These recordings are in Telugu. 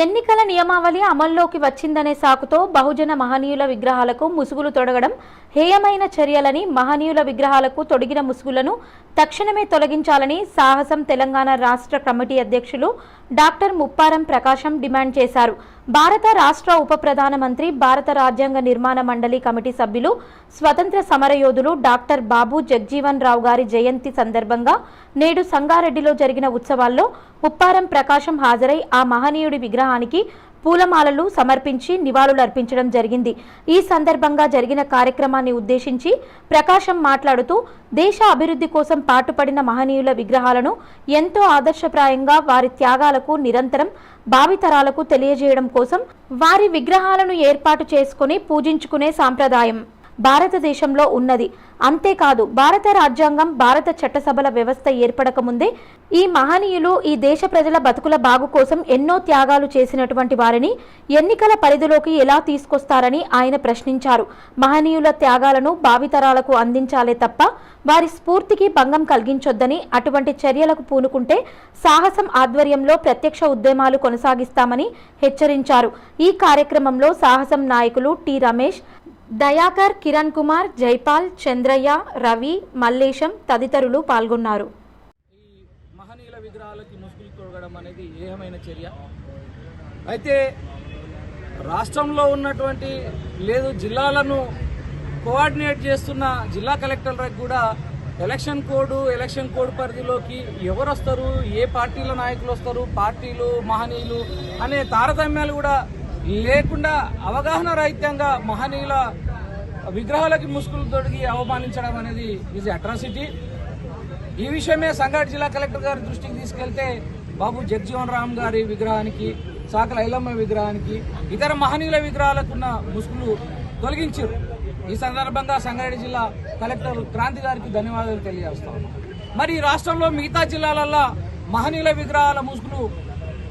ఎన్నికల నియమావళి అమల్లోకి వచ్చిందనే సాకుతో బహుజన మహనీయుల విగ్రహాలకు ముసుగులు తొడగడం హేయమైన చర్యలని మహనీయుల విగ్రహాలకు తొడిగిన ముసుగులను తక్షణమే తొలగించాలని సాహసం తెలంగాణ రాష్ట్ర కమిటీ అధ్యక్షులు డాక్టర్ ముప్పారం ప్రకాశం డిమాండ్ చేశారు. భారత రాష్ట్ర ఉప ప్రధానమంత్రి భారత రాజ్యాంగ నిర్మాణ మండలి కమిటీ సభ్యులు స్వతంత్ర సమరయోధులు డాక్టర్ బాబు జగ్జీవన్ రావు గారి జయంతి సందర్భంగా నేడు సంగారెడ్డిలో జరిగిన ఉత్సవాల్లో ముప్పారం ప్రకాశం హాజరై ఆ మహనీయుడి విగ్రహానికి పూలమాలలు సమర్పించి నివాళులర్పించడం జరిగింది. ఈ సందర్భంగా జరిగిన కార్యక్రమాన్ని ఉద్దేశించి ప్రకాశం మాట్లాడుతూ దేశ అభివృద్ధి కోసం పాటుపడిన మహనీయుల విగ్రహాలను ఎంతో ఆదర్శప్రాయంగా వారి త్యాగాలకు నిరంతరం భావితరాలకు తెలియజేయడం కోసం వారి విగ్రహాలను ఏర్పాటు చేసుకుని పూజించుకునే సాంప్రదాయం. భారతదేశంలో ఉన్నది. అంతేకాదు భారత రాజ్యాంగం భారత చట్టసభల వ్యవస్థ ఏర్పడకముందే ఈ మహనీయులు ఈ దేశ ప్రజల బతుకుల బాగు కోసం ఎన్నో త్యాగాలు చేసినటువంటి వారిని ఎన్నికల పరిధిలోకి ఎలా తీసుకొస్తారని ఆయన ప్రశ్నించారు. మహనీయుల త్యాగాలను భావితరాలకు అందించాలే తప్ప వారి స్ఫూర్తికి భంగం కలిగించొద్దని అటువంటి చర్యలకు పూనుకుంటే సాహసం ఆధ్వర్యంలో ప్రత్యక్ష ఉద్యమాలు కొనసాగిస్తామని హెచ్చరించారు. ఈ కార్యక్రమంలో సాహసం నాయకులు టి రమేష్ దయాకర్ కిరణ్ కుమార్ జైపాల్ చంద్రయ్య రవి మల్లేశం తదితరులు పాల్గొన్నారు. ఈ మహనీయుల విగ్రహాలకి ముసుగులు తొడగడం అనేది ఏమైన చర్య. అయితే రాష్ట్రంలో ఉన్నటువంటి లేదు జిల్లాలను కోఆర్డినేట్ చేస్తున్న జిల్లా కలెక్టర్లకు కూడా ఎలక్షన్ కోడ్ ఎలక్షన్ కోడ్ పరిధిలోకి ఎవరు వస్తారు ఏ పార్టీల నాయకులు వస్తారు పార్టీలు మహనీయులు అనే తారతమ్యాలు కూడా లేకుండా అవగాహన రహిత్యంగా మహనీయుల విగ్రహాలకి ముసుగులు తొడిగి అవమానించడం అనేది ఈజ్ అట్రాసిటీ ఈ విషయమే సంగారెడ్డి జిల్లా కలెక్టర్ గారి దృష్టికి తీసుకెళ్తే బాబు జగ్జీవన్ రామ్ గారి విగ్రహానికి సాకల ఐలమ్మ విగ్రహానికి ఇతర మహనీయుల విగ్రహాలకు ఉన్న ముసుగులు తొలగించారు. ఈ సందర్భంగా సంగారెడ్డి జిల్లా కలెక్టర్ క్రాంతి గారికి ధన్యవాదాలు తెలియజేస్తా మరి రాష్ట్రంలో మిగతా జిల్లాలల్లో మహనీయుల విగ్రహాల ముసుగులు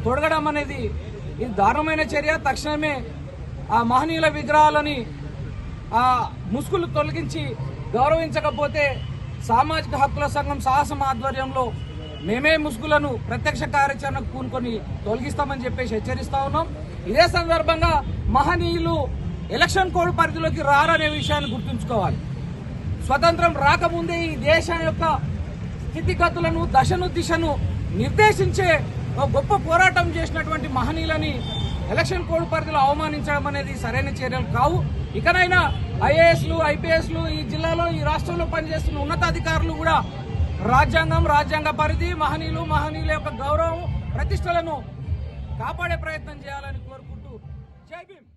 తొడగడం అనేది ఇది దారుణమైన చర్య తక్షణమే ఆ మహనీయుల విగ్రహాలని ఆ ముసుగులు తొలగించి గౌరవించకపోతే సామాజిక హక్కుల సంఘం సాహసం ఆధ్వర్యంలో మేమే ముసుగులను ప్రత్యక్ష కార్యాచరణకు కూనుకొని తొలగిస్తామని చెప్పేసి హెచ్చరిస్తా ఉన్నాం. ఇదే సందర్భంగా మహనీయులు ఎలక్షన్ కోడ్ పరిధిలోకి రారనే విషయాన్ని గుర్తుంచుకోవాలి. స్వతంత్రం రాకముందే ఈ దేశం యొక్క స్థితిగతులను దశను దిశను నిర్దేశించే గొప్ప పోరాటం చేసినటువంటి మహనీయులని ఎలక్షన్ కోడ్ పరిధిలో అవమానించడం అనేది సరైన చర్యలు కావు. ఇకనైనా ఐఏఎస్లు ఐపీఎస్లు ఈ జిల్లాలో ఈ రాష్ట్రంలో పనిచేస్తున్న ఉన్నతాధికారులు కూడా రాజ్యాంగం రాజ్యాంగ పరిధి మహనీయులు మహనీయుల యొక్క గౌరవం ప్రతిష్టలను కాపాడే ప్రయత్నం చేయాలని కోరుకుంటూ జై భీమ్.